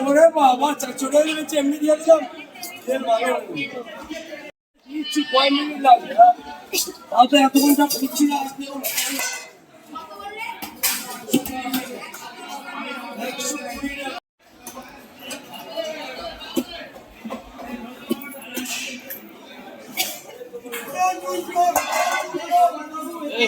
ওরে বাবা হয়ে গেছে এমনি দিয়ে দিলাম তেল ভালো গেছে। দিচ্ছি কয় মিনিট লাগবে হ্যাঁ? তাও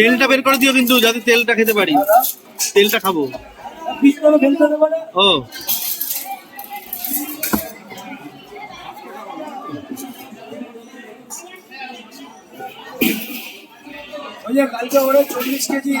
তেলটা বের করে দিও কিন্তু, যাতে তেলটা খেতে পারি। তেলটা খাব। ও। কালকে ওরা চল্লিশ কেজি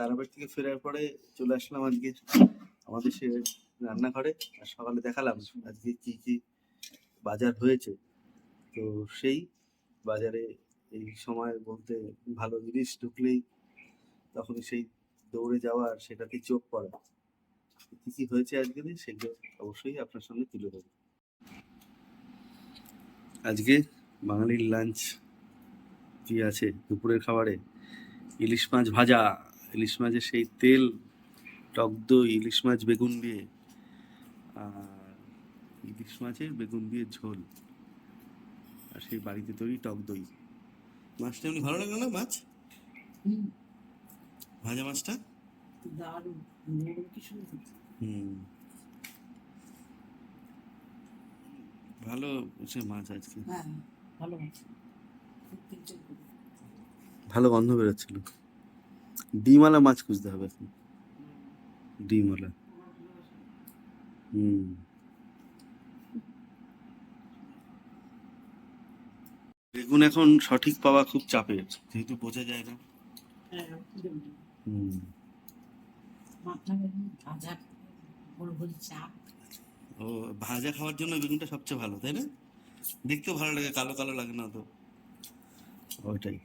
তারাবাড়ি থেকে ফেরার পরে চলে আসলাম আজকে আমাদের সে রান্নাঘরে। আর সকালে দেখালাম আজকে কি কি বাজার হয়েছে। তো সেই বাজারে এই সময় বলতে ভালো জিনিস ঢুকলেই তখন সেই দৌড়ে যাওয়া আর সেটাতে চোখ পড়া। কি কি হয়েছে আজকে সেগুলো অবশ্যই আপনার সামনে তুলে ধরবো। আজকে বাঙালির লাঞ্চ কি আছে? দুপুরের খাবারে ইলিশ মাছ ভাজা। ইলিশ মাছের সেই তেল টক দই ইলিশ মাছ বেগুন দিয়ে আর ইলিশ মাছের বেগুন দিয়ে ঝোল। আর সেই বাড়িতে তৈরি টক দই। মাছটা এমনি ভালো লাগল না মাছ? ভাজা মাছটা? হুম। ভালো সে মাছ আজকে। হ্যাঁ ভালো করে। ভালো গন্ধ বেরোচ্ছিল। ডিমওয়ালা মাছ খুঁজতে হবে এখন। ডিমওয়ালা। হুম। বেগুন এখন সঠিক পাওয়া খুব চাপের। যেহেতু বোঝা যায় না। হ্যাঁ ও ভাজা খাওয়ার জন্য বেগুনটা সবচেয়ে ভালো তাই না? দেখতেও ভালো লাগে কালো কালো লাগে না তো? ওইটাই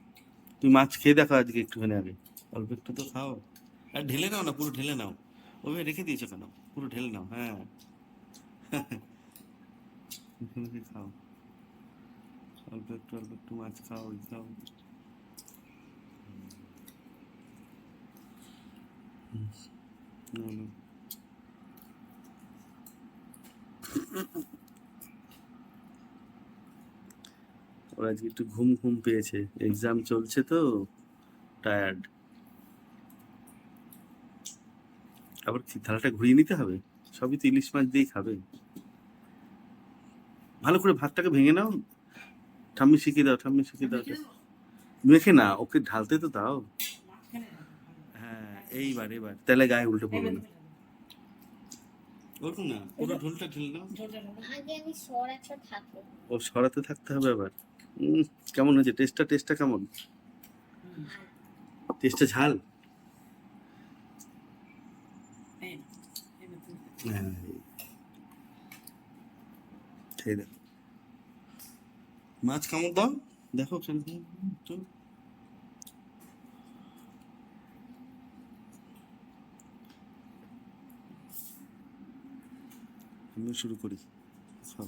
তুই মাছ খেয়ে দেখো আজকে একটুখানি আগে। অল্প একটু তো খাও। আর ঢেলে নাও না, পুরো ঢেলে নাও। ওভাবে রেখে দিয়েছ কেন? পুরো ঢেলে নাও হ্যাঁ। খাও। অল্প একটু অল্প একটু মাছ খাও, ওই খাও। ওরা আজকে একটু ঘুম ঘুম পেয়েছে। এক্সাম চলছে তো টায়ার্ড আবার কি থালাটা ঘুরিয়ে নিতে হবে? সবই তো ইলিশ মাছ দিয়েই খাবে। ভালো করে ভাতটাকে ভেঙে নাও। ঠাম্মি শিখিয়ে দাও ঠাম্মি শিখিয়ে দাও। মেখে না ওকে ঢালতে তো দাও। হ্যাঁ এইবার এবার তাহলে গায়ে উল্টে পড়বে না। ওরকম না পুরো ঢোলটা ঢেলে নাও ও সরাতে থাকতে হবে আবার। কেমন হয়েছে? টেস্টটা টেস্টটা কেমন। টেস্টটা ঝাল এই, এবার তুমি হ্যাঁ। মাছ কামড় দাও দেখো চল। আমিও শুরু করি। খাও।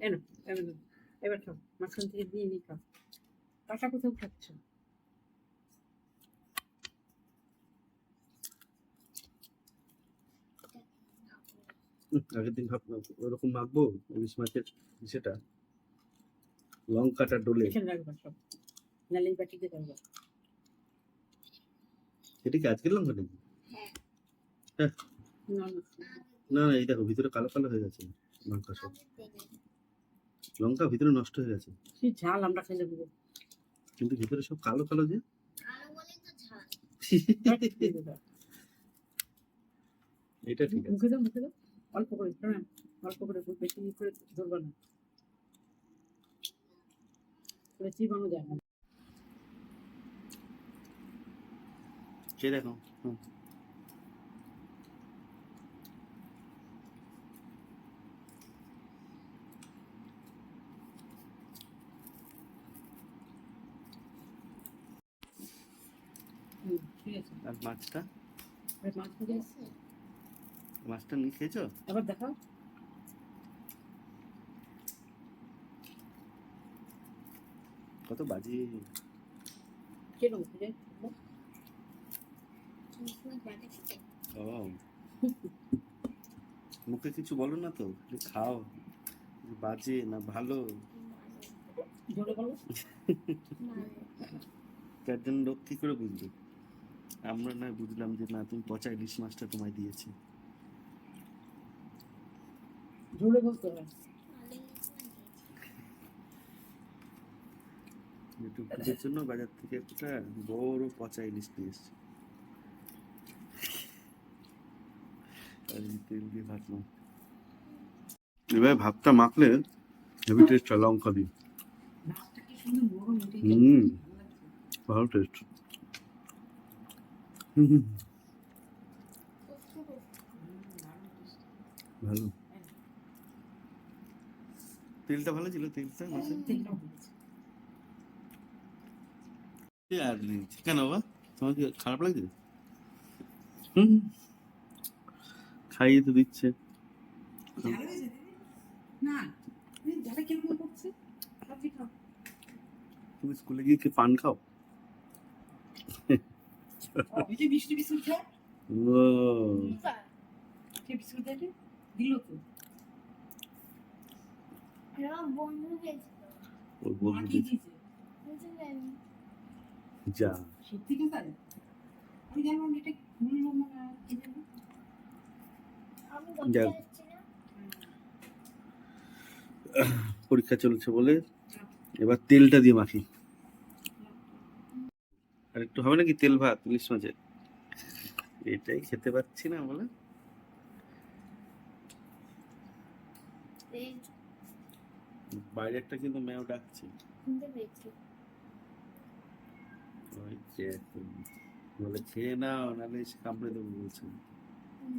এনো এবার নাও। এবার খাও মাঝখান থেকে দিয়ে নিয়ে খাও। কাটা কোথাও খাচ্ছ? আগের দিন ভাবলাম ওরকম মাখবো ইলিশ মাছের সেটা। লঙ্কাটা ডলে। এখানে রাখবা সব। নালে এই এটা কি আজকের লঙ্কা নাকি? হ্যাঁ। না না। না না এই দেখো ভিতরে কালো কালো হয়ে গেছে। লঙ্কা সব লঙ্কা ভিতরে নষ্ট হয়ে গেছে। সেই ঝাল আমরা খেলে দেবো কিন্তু ভিতরে সব কালো কালো যে। এটা ঠিক আছে। মুখে দাও মুখে দাও। অল্প করে হ্যাঁ অল্প করে খুব বেশি করে ধরবা না। চিবানো যায় না। খেয়ে দেখো। হুম। হুম, ঠিক আছে আর মাছটা? মাছটা নিয়ে খেয়েছো? এবার দেখাও। কত বাজে? ও। মুখে কিছু বলো না তো খাও। বাজে না ভালো? জোরে বলো। তার জন্য লোক কি করে বুঝবে? আমরা না বুঝলাম যে না তুমি পচা ইলিশ মাছটা তোমায় দিয়েছে। জোরে বলতে হবে। একটু পুজোর জন্য বাজার থেকে একটা বড় পচা ইলিশ নিয়ে এসছে। তেল দিয়ে ভাত মাখ। এবার ভাতটা মাখলে হেভি টেস্ট হয় লঙ্কা দিয়ে। মাছটা কি সুন্দর নরম উঠে হুম। ভালো টেস্ট হুম হুম, খুব খুব হুম, দারুণ taste। ভালো। তেলটা ভালো ছিল? তেলটা মাছের আর কেন বাবা? তোমার কি খারাপ লাগছে? হুম। খাইয়ে তো দিচ্ছে। তুমি স্কুলে গিয়ে কি পান খাও? যে মিষ্টি বিস্কুট খাও ও সুপার। সে বিস্কুট দেয় দিল তো ওর বন্ধু দিয়েছে। যা সত্যি কি তাই আমি জানলাম এটা খুললো মনে কি জানি যাক। বলতে যাচ্ছি না পরীক্ষা চলছে বলে এবার তেলটা দিয়ে মাখি আর একটু হবে নাকি তেল ভাত ইলিশ মাছের? এটাই খেতে পাচ্ছি না বলে। এই বাইরেরটা কিন্তু ম্যাও ডাকছে। বলে খেয়ে নাও নাহলে এসে কামড়ে দেবো বলছে।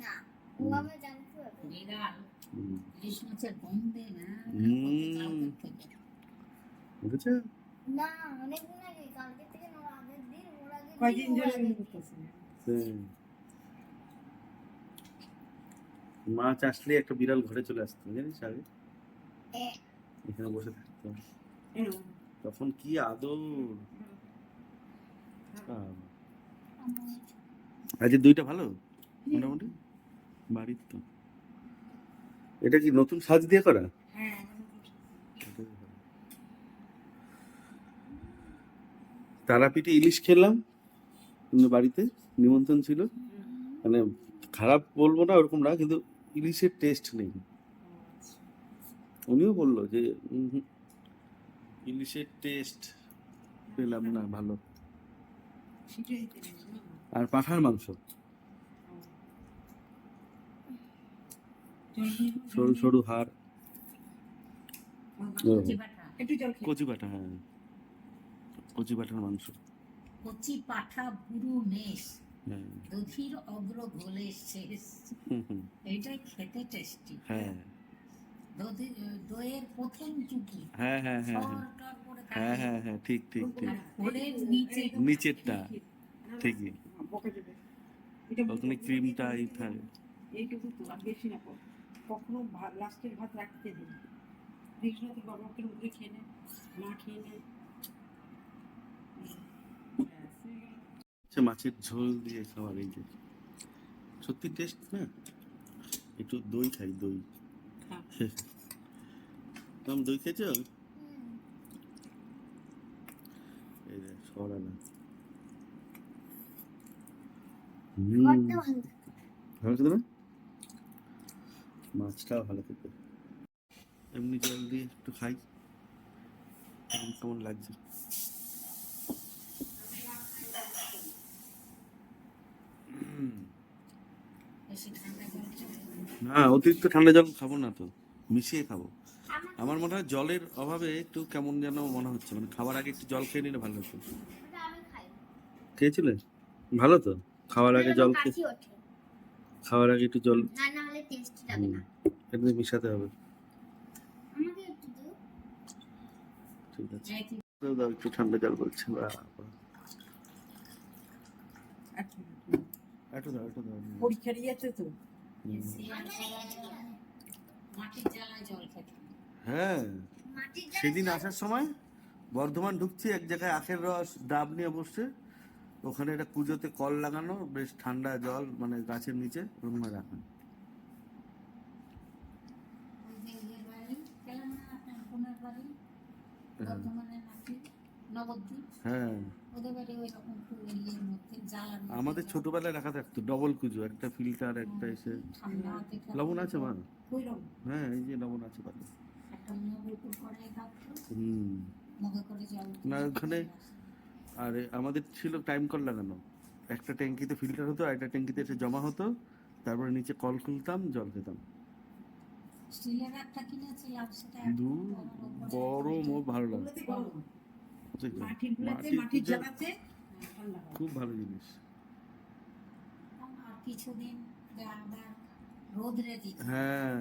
না ও আমার জানতে আগে কালকে থেকে না ওর আগের দিন ওর আগের কয়দিন ধরে। করতেছি হ্যাঁ। মাছ আসলে একটা বিড়াল ঘরে চলে আসতো জানিস আগে? এখানে বসে থাকতো। তখন কি আদর? আমার- আজকে দুইটা ভালো? মোটামুটি? বাড়ির তো। এটা কি নতুন সাজ দিয়ে করা? হ্যাঁ। তারাপীঠে ইলিশ খেলাম। বাড়িতে নিমন্ত্রণ ছিল মানে খারাপ বলব না ওরকম না কিন্তু ইলিশের টেস্ট নেই উনিও বলল যে ইলিশের টেস্ট পেলাম না ভালো। আর পাঁঠার মাংস সরু সরু হাড়। কচি পাঠা। হ্যাঁ কচি পাঠার মাংস কচি পাঠা বুড়ো মেষ দধির অগ্র ঘোলে শেষ। হুম হুম। খেতে টেস্টি। হ্যাঁ। দধি দইয়ের প্রথম চুকি। হ্যাঁ হ্যাঁ হ্যাঁ হ্যাঁ। হ্যাঁ হ্যাঁ হ্যাঁ ঠিক ঠিক ঠিক। নিচে নিচেরটা। ঠিকই। ওখানে ক্রিমটা এই থাকে। এইটুকু তো আর বেশি না। কখনো লাস্টের ভাত রাখতে দিন দেখিস না তুই বাবাকে খেয়ে নে মা খেয়ে নে। আচ্ছা মাছের ঝোল দিয়ে খাবার এই যে। সত্যি টেস্ট না? একটু দই খাই দই। হ্যাঁ। তুমি দই খেয়েছো? এই যে সরালা। বড্ড ভালো। ভালো খেতে না? মাছটাও ভালো খেতে। এমনি জল দিয়ে একটু খাই। কেমন লাগছে উম, বেশি ঠান্ডা জল খেলে না অতিরিক্ত ঠান্ডা জল খাব না তো মিশিয়ে খাব। আমার মনে হয় জলের অভাবে একটু কেমন যেন মনে হচ্ছে মানে খাবার আগে একটু জল খেয়ে নিলে ভালো হতো। ওটা আমি খাই। খেয়েছিলে? ভালো তো? খাওয়ার আগে জল খেয়ে খাওয়ার আগে একটু জল না না হলে টেস্ট লাগে না। এতে মিশাতে হবে। একটু ঠিক আছে। একটু ঠান্ডা জল বলছে। একটু দাও একটু দাও। পরীক্ষা দিয়েছে তো। হ্যাঁ সেদিন আসার সময় বর্ধমান ঢুকছি এক জায়গায় আখের রস ডাব নিয়ে বসছে। ওখানে একটা পুজোতে কল লাগানো বেশ ঠান্ডা জল মানে গাছের নিচে রুমে রাখা। ওই যে ইয়ের বাড়ি গেলাম না আপনার বোনের বাড়ি বর্ধমানের নাকি নবদ্বীপ হ্যাঁ। বাড়ি আমাদের ছোটবেলায় রাখা থাকতো ডবল কুজো একটা ফিল্টার একটা এসে লবণ আছে মা হ্যাঁ এই যে লবণ আছে পাতে হুম। না, ওখানে- আর আমাদের ছিল টাইম কল লাগানো। একটা ট্যাঙ্কিতে ফিল্টার হতো আর একটা ট্যাঙ্কিতে এসে জমা হতো তারপরে নিচে কল খুলতাম জল খেতাম। ও ভালো লাগে? মাটির গুলাতে মাটির মাটির ঠান্ডা হয় খুব ভালো জিনিস। আর কিছুদিন আবার রোদরে দিত হ্যাঁ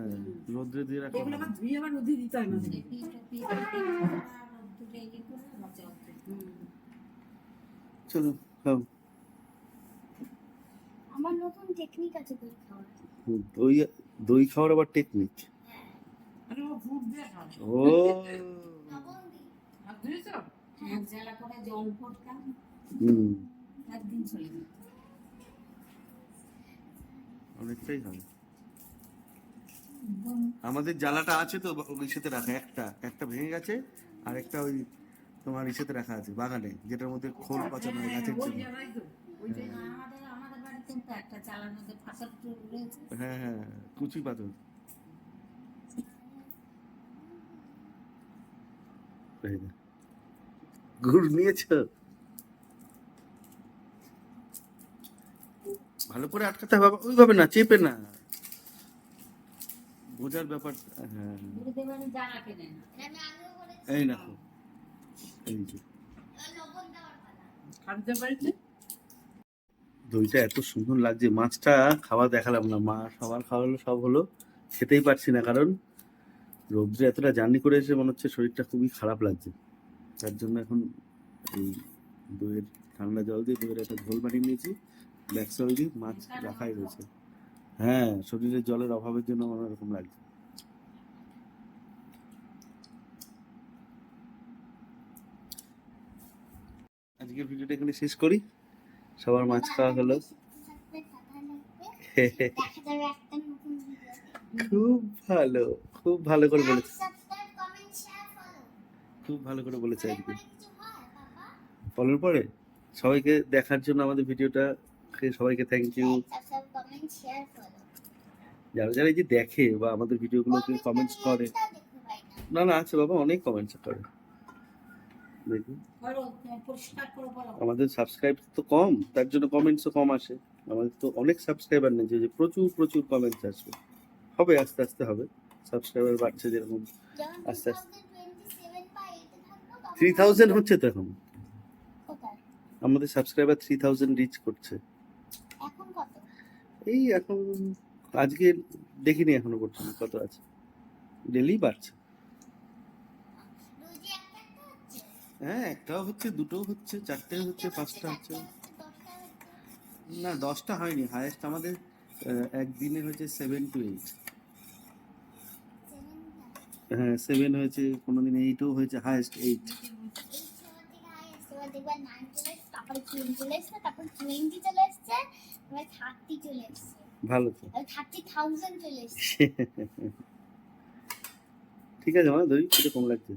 রোদ্রে দিয়ে রাখা। এগুলো আবার ধুয়ে আবার রোদে দিতে হয় মাঝে। টেপি টেপি রোদ্দুরে করে মজা হতো চলো খাও। আমার নতুন টেকনিক আছে দই খাওয়ার। দই দই খাওয়ার আবার টেকনিক আরে ও ফুট দিয়ে খাও ও। লবণ দিই। আর ধুয়েছো? এক জ্বালা করে জল পড়তাম হুম। একদিন চলে যেত। অনেকটাই হয়। আমাদের জ্বালাটা আছে তো ওই সাথে রাখা একটা। একটা ভেঙে গেছে আর একটা ওই তোমার ইসেতে রাখা আছে বাগানে যেটার মধ্যে খোল পাচানো হয় গাছের জন্য রয়েছে। হ্যাঁ হ্যাঁ কুচি পাথর। গুড় নিয়েছ? ভালো করে আটকাতে হবে ওইভাবে না, চেপে না। বোঝার ব্যাপার হ্যাঁ। না এই বাড়িতে দইটা এত সুন্দর লাগছে, মাছটা খাওয়া দেখালাম না। মা সবার খাওয়া হলো, সব হলো। খেতেই পারছি না, কারণ রোদ্রে এতটা জার্নি করে এসে মনে হচ্ছে শরীরটা খুবই খারাপ লাগছে। তার জন্য এখন এই দইয়ের ঠান্ডা জল দিয়ে দইয়ের একটা ঝোল বানিয়ে নিয়েছি। ব্ল্যাক সল দিয়ে মাছ রাখাই রয়েছে হ্যাঁ শরীরে জলের অভাবের জন্য অন্যরকম লাগছে। আজকের ভিডিওটা এখানে শেষ করি। সবার মাছ খাওয়া হলো। খুব ভালো খুব ভালো করে বলেছে। খুব ভালো করে বলেছে কিছু ফলোর পরে সবাইকে দেখার জন্য আমাদের ভিডিওটা সবাইকে থ্যাংক ইউ যারা যারা এই যে দেখে বা আমাদের ভিডিওগুলোকে কমেন্টস করে, না না, আছে বাবা, অনেক কমেন্টস করে। দেখুন। আমাদের সাবস্ক্রাইব তো কম, তার জন্য কমেন্টসও কম আসে। আমাদের তো অনেক সাবস্ক্রাইবার নেই, যে প্রচুর প্রচুর কমেন্টস আসবে। হবে, আস্তে আস্তে হবে। সাবস্ক্রাইবার বাড়ছে যেরকম, আস্তে আস্তে। 2027 বা 8 এ থাকব তখন থ্রি থাউজেন্ড হচ্ছে তো এখন? আমাদের সাবস্ক্রাইবার থ্রি থাউজেন্ড রিচ করছে। এই এখন আজকে দেখিনি এখনও পর্যন্ত কত আছে। ডেলি বাড়ছে। হচ্ছে? হ্যাঁ একটাও হচ্ছে দুটো হচ্ছে চারটে হচ্ছে পাঁচটা হচ্ছে হচ্ছে। না দশটা হয়নি হায়েস্ট আমাদের একদিনে হয়েছে সেভেন টু এইট হ্যাঁ সেভেন হয়েছে কোনোদিন এইটও হয়েছে হায়েস্ট এইট ভালো তো। ঠিক আছে আমার দই এটা কম লাগছে।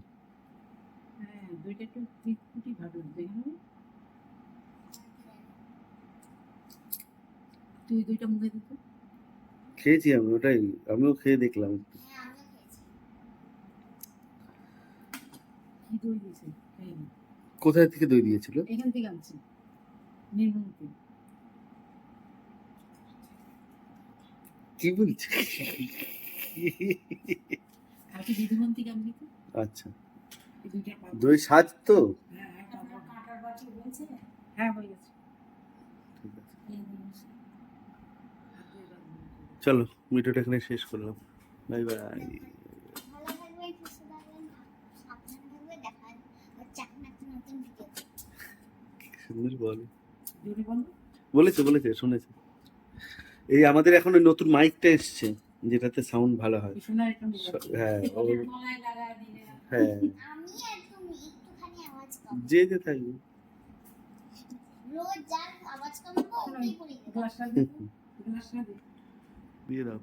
হ্যাঁ একটু তুই দুইটা মুখে দিত। খেয়েছি আমি ওটাই আমিও খেয়ে দেখলাম। হ্যাঁ আমিও খেয়েছি কি দই দিয়েছে? কোথায় থেকে দই দিয়েছিল? এখান থেকে আনছি। নির্মলকে। কি বলছি? কালকে দিদিমন থেকে আনবি তো। আচ্ছা। দই সাজ তো? হ্যাঁ হ্যাঁ হ্যাঁ গেছে। চলো ভিডিওটা এখানে শেষ করলাম। বাই বাই ভালো থাকবে সুস্থ থাকবেন সাবধানে থাকবে দেখা হচ্ছে এখন একটা নতুন ভিডিও সুন্দর বল। বলেছে বলেছে শুনেছে। এই আমাদের এখন ওই নতুন মাইকটা এসছে যেটাতে সাউন্ড ভালো হয়। হ্যাঁ হ্যাঁ। আমি একদম একটুখানি আওয়াজ কম। যে যে থাকবে। রোজ যার আওয়াজ কমাবো ওটাই করি গ্লাসটা দে গ্লাসটা দে। দিয়ে দাও।